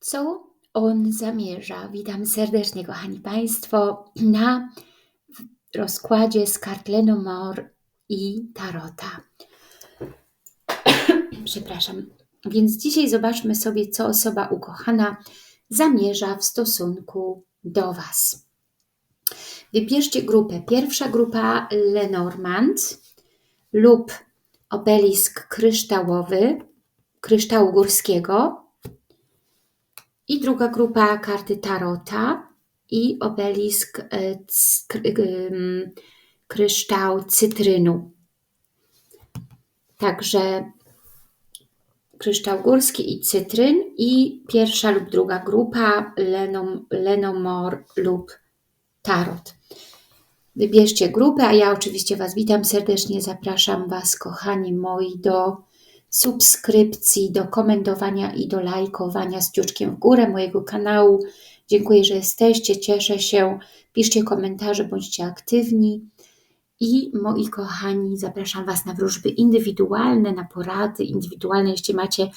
Co on zamierza? Witam serdecznie, kochani Państwo, na rozkładzie z kart Lenormand i Tarota. Przepraszam. Więc dzisiaj zobaczmy sobie, co osoba ukochana zamierza w stosunku do Was. Wybierzcie grupę. Pierwsza grupa Lenormand lub obelisk kryształowy, kryształu górskiego i druga grupa karty Tarota i obelisk e, kryształ cytrynu. Także kryształ górski i cytryn i pierwsza lub druga grupa Lenom, Lenomor lub Tarot. Wybierzcie grupę, a ja oczywiście Was witam serdecznie, zapraszam Was kochani moi do subskrypcji, do komentowania i do lajkowania z ciuczkiem w górę mojego kanału. Dziękuję, że jesteście, cieszę się. Piszcie komentarze, bądźcie aktywni. I moi kochani, zapraszam Was na wróżby indywidualne, na porady indywidualne, jeśli macie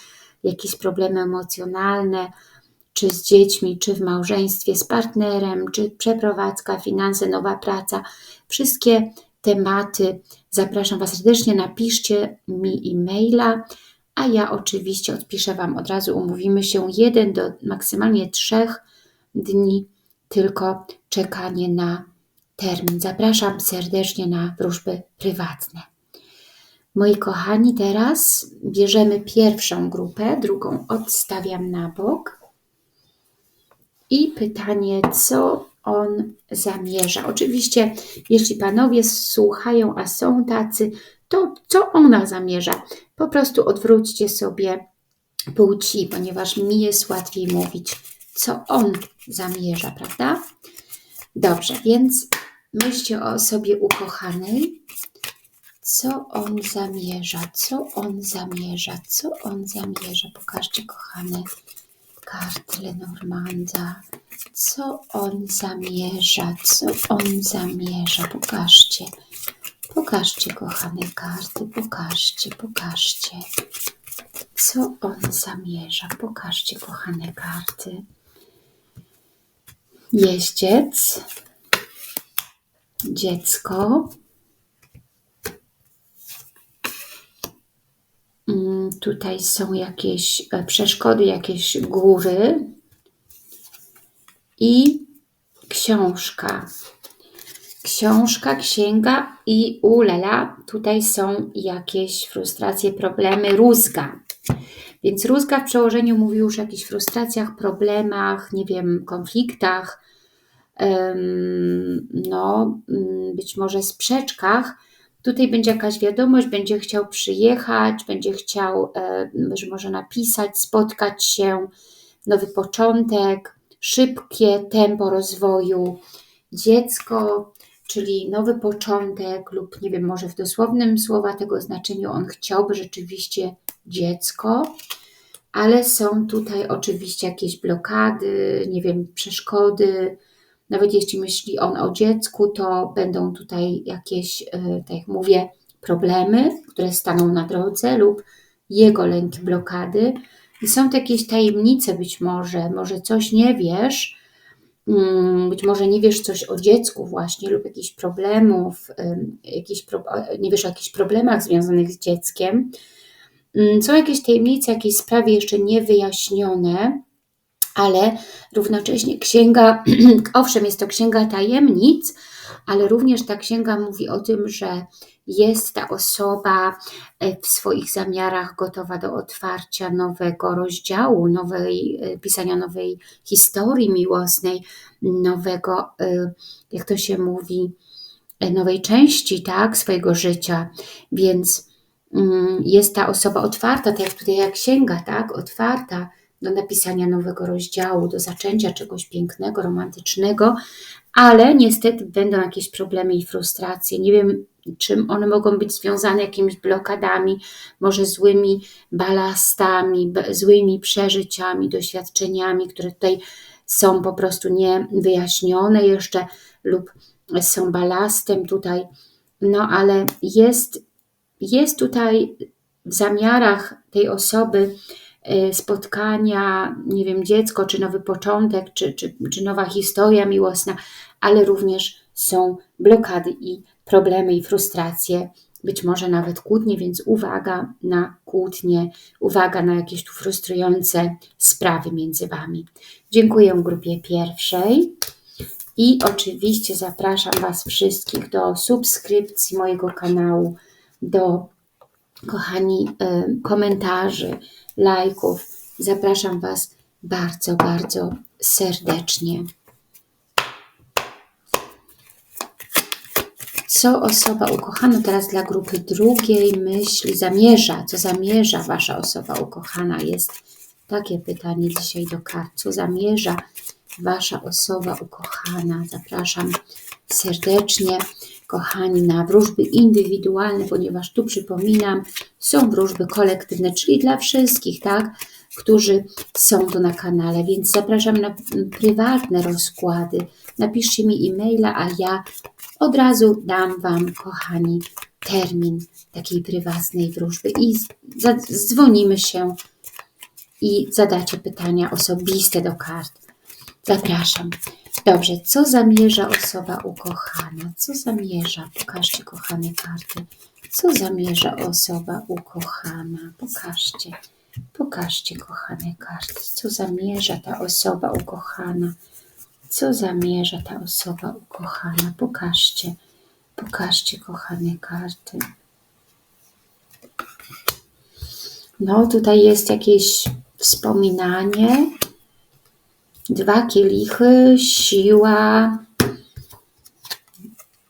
jakieś problemy emocjonalne, czy z dziećmi, czy w małżeństwie, z partnerem, czy przeprowadzka, finanse, nowa praca. Wszystkie tematy zapraszam Was serdecznie. Napiszcie mi e-maila, a ja oczywiście odpiszę Wam od razu. Umówimy się jeden do maksymalnie trzech dni, tylko czekanie na termin. Zapraszam serdecznie na wróżby prywatne. Moi kochani, teraz bierzemy pierwszą grupę, drugą odstawiam na bok. I pytanie, co on zamierza? Oczywiście, jeśli panowie słuchają, a są tacy, to co ona zamierza? Po prostu odwróćcie sobie płci, ponieważ mi jest łatwiej mówić, co on zamierza, prawda? Dobrze, więc myślcie o osobie ukochanej. Co on zamierza? Co on zamierza? Co on zamierza? Pokażcie, kochane karty Lenormanda. Co on zamierza? Co on zamierza? Pokażcie. Pokażcie, kochane karty. Pokażcie, pokażcie. Co on zamierza? Pokażcie, kochane karty. Jeździec. Dziecko. Mm, tutaj są jakieś e, przeszkody, jakieś góry i książka. Książka, księga i ulela, tutaj są jakieś frustracje, problemy, rózga. Więc rózga w przełożeniu mówi już o jakichś frustracjach, problemach, nie wiem, konfliktach, no, mm, być może sprzeczkach, Tutaj będzie jakaś wiadomość, będzie chciał przyjechać, będzie chciał, e, że może napisać, spotkać się, nowy początek, szybkie tempo rozwoju, dziecko, czyli nowy początek, lub nie wiem, może w dosłownym słowa tego znaczeniu on chciałby rzeczywiście dziecko, ale są tutaj oczywiście jakieś blokady, nie wiem, przeszkody, nawet jeśli myśli on o dziecku, to będą tutaj jakieś, e, tak jak mówię, problemy, które staną na drodze lub jego lęki, blokady. I są to jakieś tajemnice być może, może coś nie wiesz, mm, być może nie wiesz coś o dziecku właśnie lub jakichś problemów, jakiś, nie wiesz o jakichś problemach związanych z dzieckiem. Mm, są jakieś tajemnice, jakieś sprawy jeszcze niewyjaśnione, ale równocześnie księga, owszem, jest to księga tajemnic, ale również ta księga mówi o tym, że jest ta osoba e, w swoich zamiarach gotowa do otwarcia nowego rozdziału, nowej, e, pisania nowej historii miłosnej, nowego, e, jak to się mówi, nowej części tak, swojego życia. Więc mm, jest ta osoba otwarta, tak jak tutaj jak księga, tak, otwarta do napisania nowego rozdziału, do zaczęcia czegoś pięknego, romantycznego, ale niestety będą jakieś problemy i frustracje. Nie wiem, czym one mogą być związane, jakimiś blokadami, może złymi balastami, złymi przeżyciami, doświadczeniami, które tutaj są po prostu niewyjaśnione jeszcze lub są balastem tutaj. No ale jest, jest tutaj w zamiarach tej osoby spotkania, nie wiem, dziecko, czy nowy początek, czy, czy, czy nowa historia miłosna, ale również są blokady i problemy i frustracje, być może nawet kłótnie, więc uwaga na kłótnie, uwaga na jakieś tu frustrujące sprawy między Wami. Dziękuję grupie pierwszej. I oczywiście zapraszam Was wszystkich do subskrypcji mojego kanału, do kochani y, komentarzy, lajków. Zapraszam Was bardzo, bardzo serdecznie. Co osoba ukochana teraz dla grupy drugiej myśli, zamierza, co zamierza Wasza osoba ukochana? Jest takie pytanie dzisiaj do kart. Co zamierza Wasza osoba ukochana? Zapraszam serdecznie, kochani, na wróżby indywidualne, ponieważ tu przypominam, są wróżby kolektywne, czyli dla wszystkich, tak? którzy są tu na kanale, więc zapraszam na prywatne rozkłady. Napiszcie mi e-maila, a ja od razu dam Wam, kochani, termin takiej prywatnej wróżby i dzwonimy się i zadacie pytania osobiste do kart. Zapraszam. Dobrze, co zamierza osoba ukochana? Co zamierza? Pokażcie, kochane karty. Co zamierza osoba ukochana? Pokażcie. Pokażcie, kochane karty. Co zamierza ta osoba ukochana? Co zamierza ta osoba ukochana? Pokażcie. Pokażcie, kochane karty. No, tutaj jest jakieś wspominanie. Dwa kielichy, siła,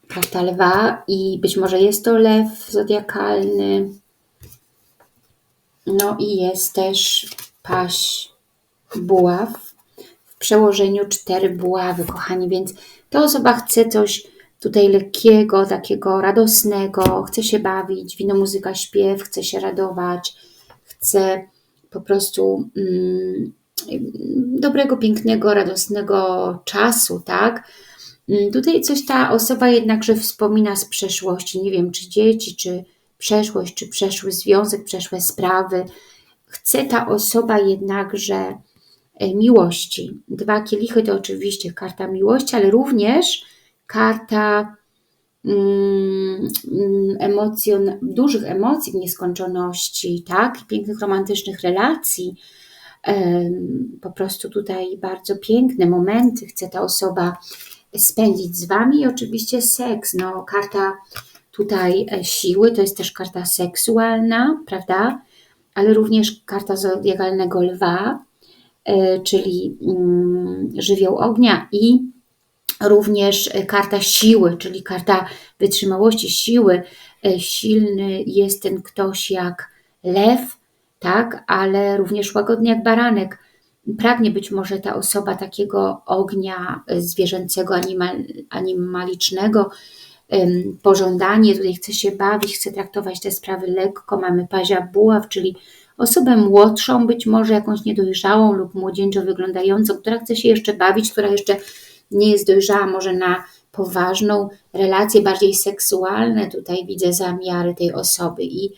karta lwa i być może jest to lew zodiakalny. No i jest też paś buław. Przełożeniu cztery buławy, kochani, więc ta osoba chce coś tutaj lekkiego, takiego radosnego, chce się bawić, wino, muzyka, śpiew, chce się radować, chce po prostu mm, dobrego, pięknego, radosnego czasu, tak? Mm, tutaj coś ta osoba jednakże wspomina z przeszłości, nie wiem, czy dzieci, czy przeszłość, czy przeszły związek, przeszłe sprawy. Chce ta osoba jednakże E, miłości. Dwa kielichy to oczywiście karta miłości, ale również karta mm, emocjon, dużych emocji w nieskończoności, tak? pięknych romantycznych relacji. Po prostu tutaj bardzo piękne momenty chce ta osoba spędzić z Wami i oczywiście seks. No, karta tutaj e, siły to jest też karta seksualna, prawda? Ale również karta zodiakalnego lwa, E, czyli mm, żywioł ognia i również karta siły, czyli karta wytrzymałości, siły. E, silny jest ten ktoś jak lew, tak, ale również łagodny jak baranek. Pragnie być może ta osoba takiego ognia zwierzęcego, animal, animalicznego, pożądanie, tutaj chce się bawić, chce traktować te sprawy lekko. Mamy pazia buław, czyli osobę młodszą, być może jakąś niedojrzałą lub młodzieńczo wyglądającą, która chce się jeszcze bawić, która jeszcze nie jest dojrzała może na poważną relację, bardziej seksualne. Tutaj widzę zamiary tej osoby i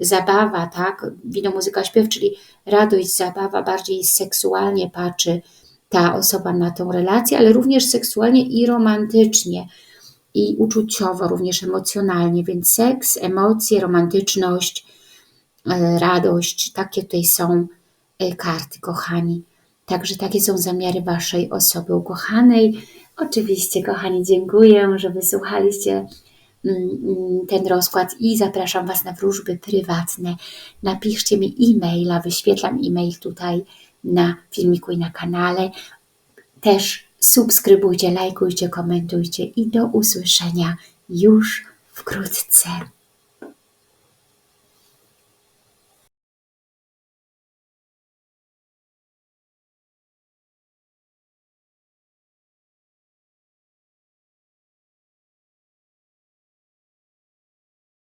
zabawa, tak? Wino, muzyka, śpiew, czyli radość, zabawa, bardziej seksualnie patrzy ta osoba na tą relację, ale również seksualnie i romantycznie i uczuciowo, również emocjonalnie, więc seks, emocje, romantyczność, E, radość. Takie tutaj są e, karty, kochani. Także takie są zamiary Waszej osoby ukochanej. Oczywiście, kochani, dziękuję, że wysłuchaliście ten rozkład i zapraszam Was na wróżby prywatne. Napiszcie mi e-maila, wyświetlam e-mail tutaj na filmiku i na kanale. Też subskrybujcie, lajkujcie, komentujcie i do usłyszenia już wkrótce.